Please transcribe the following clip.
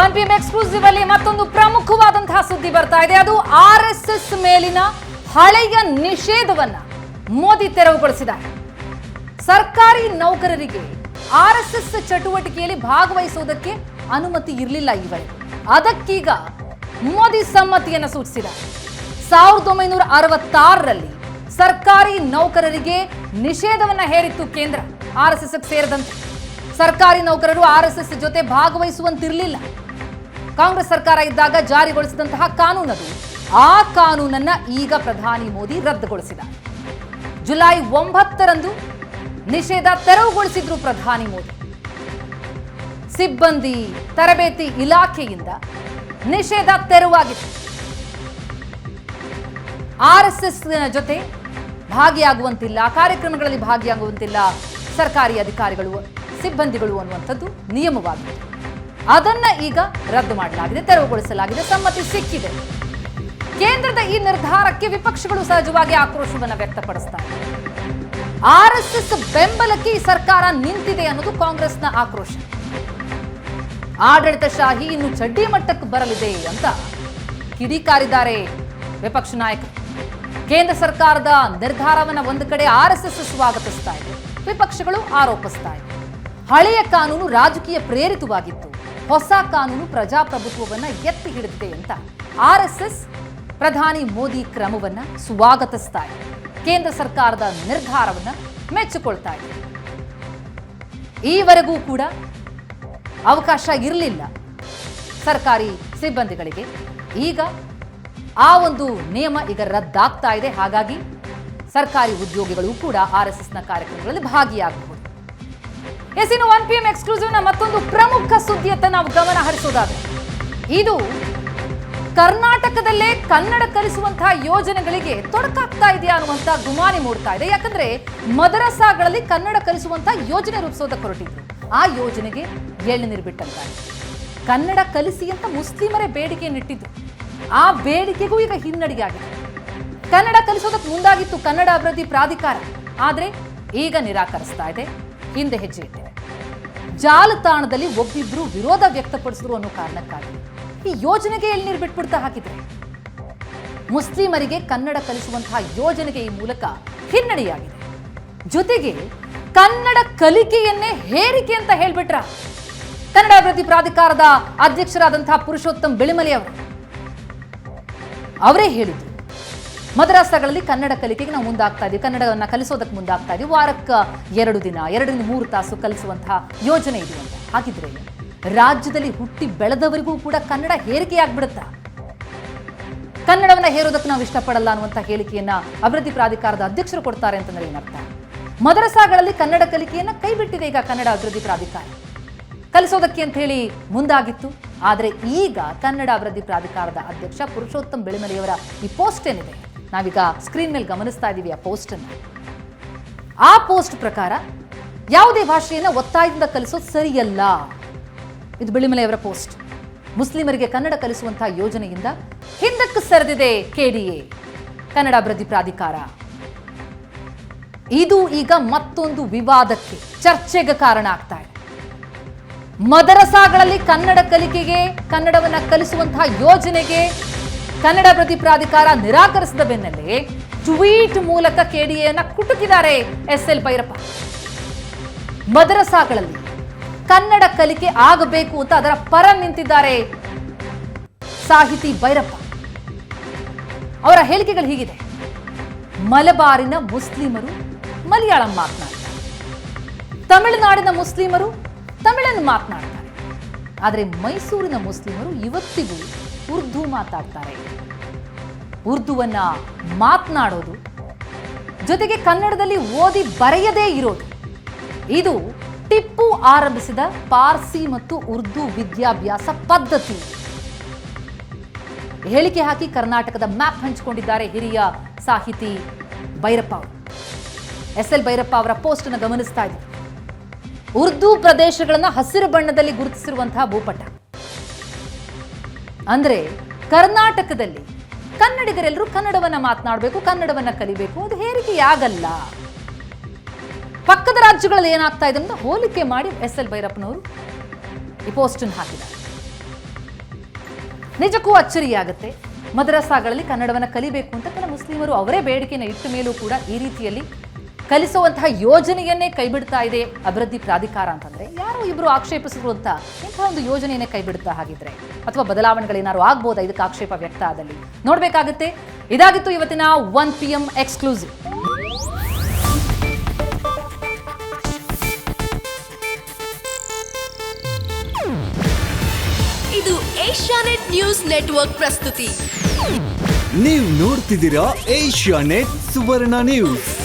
One P M exclusive ಅಲ್ಲಿ ಮತ್ತೊಂದು ಪ್ರಮುಖವಾದಂತಹ ಸುದ್ದಿ ಬರ್ತಾ ಇದೆ. ಅದು ಆರ್ ಎಸ್ ಎಸ್ ಮೇಲಿನ ಹಳೆಯ ನಿಷೇಧವನ್ನ ಮೋದಿ ತೆರವುಗೊಳಿಸಿದ್ದಾರೆ. ಸರ್ಕಾರಿ ನೌಕರರಿಗೆ ಆರ್ ಎಸ್ ಎಸ್ ಚಟುವಟಿಕೆಯಲ್ಲಿ ಭಾಗವಹಿಸುವುದಕ್ಕೆ ಅನುಮತಿ ಇರಲಿಲ್ಲ ಇವರಿಗೆ ಅದಕ್ಕೀಗ ಮೋದಿ ಸಮ್ಮತಿಯನ್ನು ಸೂಚಿಸಿದ ಸಾವಿರದ ಒಂಬೈನೂರ ಅರವತ್ತಾರರಲ್ಲಿ ಸರ್ಕಾರಿ ನೌಕರರಿಗೆ ನಿಷೇಧವನ್ನ ಹೇರಿತ್ತು ಕೇಂದ್ರ ಆರ್ ಎಸ್ ಎಸ್ ಸೇರಿದಂತೆ. ಸರ್ಕಾರಿ ನೌಕರರು ಆರ್ ಎಸ್ ಎಸ್ ಜೊತೆ ಭಾಗವಹಿಸುವಂತಿರಲಿಲ್ಲ. ಕಾಂಗ್ರೆಸ್ ಸರ್ಕಾರ ಇದ್ದಾಗ ಜಾರಿಗೊಳಿಸಿದಂತಹ ಕಾನೂನದು ಆ ಕಾನೂನನ್ನ ಈಗ ಪ್ರಧಾನಿ ಮೋದಿ ರದ್ದುಗೊಳಿಸಿದ. ಜುಲೈ ಒಂಬತ್ತರಂದು ನಿಷೇಧ ತೆರವುಗೊಳಿಸಿದ್ರು ಪ್ರಧಾನಿ ಮೋದಿ. ಸಿಬ್ಬಂದಿ ತರಬೇತಿ ಇಲಾಖೆಯಿಂದ ನಿಷೇಧ ತೆರವಾಗಿತ್ತು. ಆರ್ ಎಸ್ ಎಸ್ ಜೊತೆ ಭಾಗಿಯಾಗುವಂತಿಲ್ಲ, ಕಾರ್ಯಕ್ರಮಗಳಲ್ಲಿ ಭಾಗಿಯಾಗುವಂತಿಲ್ಲ ಸರ್ಕಾರಿ ಅಧಿಕಾರಿಗಳು, ಸಿಬ್ಬಂದಿಗಳು ಅನ್ನುವಂಥದ್ದು ನಿಯಮವಾಗಿದೆ. ಅದನ್ನ ಈಗ ರದ್ದು ಮಾಡಲಾಗಿದೆ, ತೆರವುಗೊಳಿಸಲಾಗಿದೆ, ಸಮ್ಮತಿ ಸಿಕ್ಕಿದೆ. ಕೇಂದ್ರದ ಈ ನಿರ್ಧಾರಕ್ಕೆ ವಿಪಕ್ಷಗಳು ಸಹಜವಾಗಿ ಆಕ್ರೋಶವನ್ನು ವ್ಯಕ್ತಪಡಿಸ್ತಾರೆ. ಆರ್ ಎಸ್ ಎಸ್ ಬೆಂಬಲಕ್ಕೆ ಈ ಸರ್ಕಾರ ನಿಂತಿದೆ ಅನ್ನೋದು ಕಾಂಗ್ರೆಸ್ನ ಆಕ್ರೋಶ. ಆಡಳಿತಶಾಹಿ ಇನ್ನು ಚಡ್ಡಿ ಮಟ್ಟಕ್ಕೆ ಬರಲಿದೆ ಅಂತ ಕಿಡಿಕಾರಿದ್ದಾರೆ ವಿಪಕ್ಷ ನಾಯಕರು. ಕೇಂದ್ರ ಸರ್ಕಾರದ ನಿರ್ಧಾರವನ್ನು ಒಂದು ಕಡೆ ಆರ್ ಎಸ್ ಎಸ್ ಸ್ವಾಗತಿಸ್ತಾ ಇದೆ, ವಿಪಕ್ಷಗಳು ಆರೋಪಿಸ್ತಾ ಇದೆ. ಹಳೆಯ ಕಾನೂನು ರಾಜಕೀಯ ಪ್ರೇರಿತವಾಗಿತ್ತು. ಹೊಸ ಕಾನೂನು ಪ್ರಜಾಪ್ರಭುತ್ವವನ್ನು ಎತ್ತಿ ಹಿಡಿದಿದೆ ಅಂತ ಆರ್ ಪ್ರಧಾನಿ ಮೋದಿ ಕ್ರಮವನ್ನ ಸ್ವಾಗತಿಸ್ತಾ ಇದೆ. ಕೇಂದ್ರ ಸರ್ಕಾರದ ನಿರ್ಧಾರವನ್ನ ಮೆಚ್ಚಿಕೊಳ್ತಾ ಇದೆ. ಈವರೆಗೂ ಕೂಡ ಅವಕಾಶ ಇರಲಿಲ್ಲ ಸರ್ಕಾರಿ ಸಿಬ್ಬಂದಿಗಳಿಗೆ. ಈಗ ಆ ಒಂದು ನಿಯಮ ಈಗ ರದ್ದಾಗ್ತಾ ಇದೆ. ಹಾಗಾಗಿ ಸರ್ಕಾರಿ ಉದ್ಯೋಗಿಗಳು ಕೂಡ ಆರ್ ಎಸ್ ಎಸ್ನ ಕಾರ್ಯಕ್ರಮಗಳಲ್ಲಿ ಭಾಗಿಯಾಗಬಹುದು. ಎಸ್ ಇನ್ನು ಒನ್ ಪಿ ಎಂ ಎಕ್ಸ್ಕ್ಲೂಸಿವ್ನ ಮತ್ತೊಂದು ಪ್ರಮುಖ ಸುದ್ದಿಯತ್ತ ನಾವು ಗಮನ ಹರಿಸೋದಾದ್ರೆ, ಇದು ಕರ್ನಾಟಕದಲ್ಲೇ ಕನ್ನಡ ಕಲಿಸುವಂತಹ ಯೋಜನೆಗಳಿಗೆ ತೊಡಕಾಗ್ತಾ ಇದೆಯಾ ಅನ್ನುವಂತ ಗುಮಾನಿ ಮೂಡ್ತಾ ಇದೆ. ಯಾಕಂದ್ರೆ ಮದರಸಾಗಳಲ್ಲಿ ಕನ್ನಡ ಕಲಿಸುವಂತಹ ಯೋಜನೆ ರೂಪಿಸೋದಕ್ಕೆ ಹೊರಟಿದ್ರು. ಆ ಯೋಜನೆಗೆ ಎಳ್ನೀರು ಬಿಟ್ಟಂತ. ಕನ್ನಡ ಕಲಿಸಿ ಅಂತ ಮುಸ್ಲಿಮರೇ ಬೇಡಿಕೆಯನ್ನಿಟ್ಟಿದ್ರು ಆ ಬೇಡಿಕೆಗೂ ಈಗ ಹಿನ್ನಡಿಗೆ ಆಗಿದೆ ಕನ್ನಡ ಕಲಿಸೋದಕ್ಕೆ ಮುಂದಾಗಿತ್ತು ಕನ್ನಡ ಅಭಿವೃದ್ಧಿ ಪ್ರಾಧಿಕಾರ. ಆದರೆ ಈಗ ನಿರಾಕರಿಸ್ತಾ ಇದೆ. ಹಿಂದೆ ಹೆಜ್ಜೆ ಇಟ್ಟಿದೆ ಜಾಲತಾಣದಲ್ಲಿ ಒಬ್ಬಿಬ್ರು ವಿರೋಧ ವ್ಯಕ್ತಪಡಿಸಿದ್ರು ಅನ್ನೋ ಕಾರಣಕ್ಕಾಗಿ. ಈ ಯೋಜನೆಗೆ ಎಳ್ನೀರು ಬಿಟ್ಬಿಡ್ತಾ ಹಾಕಿದ್ರೆ ಮುಸ್ಲಿಮರಿಗೆ ಕನ್ನಡ ಕಲಿಸುವಂತಹ ಯೋಜನೆಗೆ ಈ ಮೂಲಕ ಹಿನ್ನಡೆಯಾಗಿದೆ. ಜೊತೆಗೆ ಕನ್ನಡ ಕಲಿಕೆಯನ್ನೇ ಹೇರಿಕೆ ಅಂತ ಹೇಳ್ಬಿಟ್ರ? ಕನ್ನಡ ಅಭಿವೃದ್ಧಿ ಪ್ರಾಧಿಕಾರದ ಅಧ್ಯಕ್ಷರಾದಂತಹ ಪುರುಷೋತ್ತಮ್ ಬೆಳಿಮಲೆ ಅವರು. ಅವರೇ ಹೇಳಿದ್ರು ಮದ್ರಾಸಗಳಲ್ಲಿ ಕನ್ನಡ ಕಲಿಕೆಗೆ ನಾವು ಮುಂದಾಗ್ತಾ ಇದೀವಿ ಕನ್ನಡವನ್ನು ಕಲಿಸೋದಕ್ಕೆ ಮುಂದಾಗ್ತಾ ಇದೀವಿ ವಾರಕ್ಕೆ ಎರಡು ದಿನ, ಎರಡರಿಂದ ಮೂರು ತಾಸು ಕಲಿಸುವಂತಹ ಯೋಜನೆ ಇದೆ ಅಂತ. ಹಾಗಿದ್ರೆ ರಾಜ್ಯದಲ್ಲಿ ಹುಟ್ಟಿ ಬೆಳೆದವರಿಗೂ ಕೂಡ ಕನ್ನಡ ಹೇರಿಕೆಯಾಗ್ಬಿಡುತ್ತಾ? ಕನ್ನಡವನ್ನ ಹೇರೋದಕ್ಕೆ ನಾವು ಇಷ್ಟಪಡಲ್ಲ ಅನ್ನುವಂಥ ಹೇಳಿಕೆಯನ್ನ ಅಭಿವೃದ್ಧಿ ಪ್ರಾಧಿಕಾರದ ಅಧ್ಯಕ್ಷರು ಕೊಡ್ತಾರೆ ಅಂತಂದ್ರೆ ಏನರ್ಥ? ಮದರಸಾಗಳಲ್ಲಿ ಕನ್ನಡ ಕಲಿಕೆಯನ್ನ ಕೈಬಿಟ್ಟಿದೆ ಈಗ ಕನ್ನಡ ಅಭಿವೃದ್ಧಿ ಪ್ರಾಧಿಕಾರ. ಕಲಿಸೋದಕ್ಕೆ ಅಂತ ಹೇಳಿ ಮುಂದಾಗಿತ್ತು. ಆದರೆ ಈಗ ಕನ್ನಡ ಅಭಿವೃದ್ಧಿ ಪ್ರಾಧಿಕಾರದ ಅಧ್ಯಕ್ಷ ಪುರುಷೋತ್ತಮ್ ಬೆಳಿಮಲೆಯವರ ಈ ಪೋಸ್ಟ್ ಏನಿದೆ? ನಾವೀಗ ಸ್ಕ್ರೀನ್ ಮೇಲೆ ಗಮನಿಸ್ತಾ ಇದ್ದೀವಿ ಆ ಪೋಸ್ಟ್ ಅನ್ನು. ಆ ಪೋಸ್ಟ್ ಪ್ರಕಾರ ಯಾವುದೇ ಭಾಷೆಯನ್ನ ಒತ್ತಾಯದಿಂದ ಕಲಿಸೋದು ಸರಿಯಲ್ಲ. ಇದು ಬಿಳಿಮಲೆಯವರ ಪೋಸ್ಟ್ ಮುಸ್ಲಿಮರಿಗೆ ಕನ್ನಡ ಕಲಿಸುವಂತಹ ಯೋಜನೆಯಿಂದ ಹಿಂದಕ್ಕೆ ಸರಿದಿದೆ ಕೆಡಿಎ ಕನ್ನಡ ಅಭಿವೃದ್ಧಿ ಪ್ರಾಧಿಕಾರ. ಇದು ಈಗ ಮತ್ತೊಂದು ವಿವಾದಕ್ಕೆ, ಚರ್ಚೆಗೆ ಕಾರಣ ಆಗ್ತಾ ಇದೆ. ಮದರಸಾಗಳಲ್ಲಿ ಕನ್ನಡ ಕಲಿಕೆಗೆ, ಕನ್ನಡವನ್ನ ಕಲಿಸುವಂತಹ ಯೋಜನೆಗೆ ಕನ್ನಡ ಅಭಿವೃದ್ಧಿ ಪ್ರಾಧಿಕಾರ ನಿರಾಕರಿಸಿದ ಬೆನ್ನಲ್ಲೇ ಟ್ವೀಟ್ ಮೂಲಕ ಕೆಡಿಎನ ಕುಟುಕಿದ್ದಾರೆ ಎಸ್ ಎಲ್ ಭೈರಪ್ಪ ಮದರಸಾಗಳಲ್ಲಿ ಕನ್ನಡ ಕಲಿಕೆ ಆಗಬೇಕು ಅಂತ ಅದರ ಪರ ನಿಂತಿದ್ದಾರೆ ಸಾಹಿತಿ ಭೈರಪ್ಪ ಅವರ ಹೇಳಿಕೆಗಳು ಹೀಗಿದೆ. ಮಲಬಾರಿನ ಮುಸ್ಲಿಮರು ಮಲಯಾಳಂ ಮಾತನಾಡ್ತಾರೆ. ತಮಿಳುನಾಡಿನ ಮುಸ್ಲಿಮರು ತಮಿಳನ್ನು ಮಾತನಾಡ್ತಾರೆ. ಆದರೆ ಮೈಸೂರಿನ ಮುಸ್ಲಿಮರು ಇವತ್ತಿಗೂ ಉರ್ದು ಮಾತಾಡ್ತಾರೆ. ಉರ್ದುವನ್ನ ಮಾತನಾಡೋದು. ಜೊತೆಗೆ ಕನ್ನಡದಲ್ಲಿ ಓದಿ ಬರೆಯದೇ ಇರೋದು. ಇದು ಟಿಪ್ಪು ಆರಂಭಿಸಿದ ಪಾರ್ಸಿ ಮತ್ತು ಉರ್ದು ವಿದ್ಯಾಭ್ಯಾಸ ಪದ್ಧತಿ. ಹೇಳಿಕೆ ಹಾಕಿ ಕರ್ನಾಟಕದ ಮ್ಯಾಪ್ ಹಂಚಿಕೊಂಡಿದ್ದಾರೆ ಹಿರಿಯ ಸಾಹಿತಿ ಭೈರಪ್ಪ ಎಸ್ ಎಲ್ ಭೈರಪ್ಪ ಅವರ ಪೋಸ್ಟ್ ಅನ್ನು ಗಮನಿಸ್ತಾ ಇದ್ದೀವಿ ಉರ್ದು ಪ್ರದೇಶಗಳನ್ನ ಹಸಿರು ಬಣ್ಣದಲ್ಲಿ ಗುರುತಿಸಿರುವಂತಹ ಭೂಪಟ. ಅಂದ್ರೆ ಕರ್ನಾಟಕದಲ್ಲಿ ಕನ್ನಡಿಗರೆಲ್ಲರೂ ಕನ್ನಡವನ್ನು ಮಾತನಾಡಬೇಕು, ಕನ್ನಡವನ್ನು ಕಲಿಬೇಕು ಅದು ಹೇರಿಕೆಯಾಗಲ್ಲ ಪಕ್ಕದ ರಾಜ್ಯಗಳಲ್ಲಿ ಏನಾಗ್ತಾ ಇದೆ ಅಂತ ಹೋಲಿಕೆ ಮಾಡಿ ಎಸ್ ಎಲ್ ಭೈರಪ್ಪನವರು ಈ ಪೋಸ್ಟ್ ಹಾಕಿದ್ದಾರೆ. ನಿಜಕ್ಕೂ ಅಚ್ಚರಿಯಾಗುತ್ತೆ. ಮದ್ರಸಾಗಳಲ್ಲಿ ಕನ್ನಡವನ್ನು ಕಲಿಬೇಕು ಅಂತ ಕೆಲ ಮುಸ್ಲಿಮರು ಅವರೇ ಬೇಡಿಕೆಯನ್ನು ಇಟ್ಟ ಮೇಲೂ ಕೂಡ ಈ ರೀತಿಯಲ್ಲಿ ಕಲಿಸುವಂತಹ ಯೋಜನೆಯನ್ನೇ ಕೈಬಿಡ್ತಾ ಇದೆ ಅಭಿವೃದ್ಧಿ ಪ್ರಾಧಿಕಾರ ಅಂತಂದ್ರೆ. ಯಾರೋ ಇಬ್ರು ಆಕ್ಷೇಪಿಸಿರುವಂತ ಇಂತಹ ಒಂದು ಯೋಜನೆಯನ್ನೇ ಕೈಬಿಡ್ತಾ ಹಾಗಿದ್ರೆ? ಅಥವಾ ಬದಲಾವಣೆಗಳೇನಾದ್ರು ಆಗ್ಬೋದಾ ಇದಕ್ಕೆ ಆಕ್ಷೇಪ ವ್ಯಕ್ತ ಆದಲ್ಲಿ? ನೋಡ್ಬೇಕಾಗುತ್ತೆ. ಇದಾಗಿತ್ತು ಇವತ್ತಿನ ಒನ್ ಪಿ ಎಂ ಎಕ್ಸ್ಕ್ಲೂಸಿವ್. ಇದು ಏಷ್ಯಾನೆಟ್ ನ್ಯೂಸ್ ನೆಟ್ವರ್ಕ್ ಪ್ರಸ್ತುತಿ. ನೀವು ನೋಡ್ತಿದ್ದೀರಾ ಏಷ್ಯಾ ನೆಟ್ ಸುವರ್ಣ ನ್ಯೂಸ್.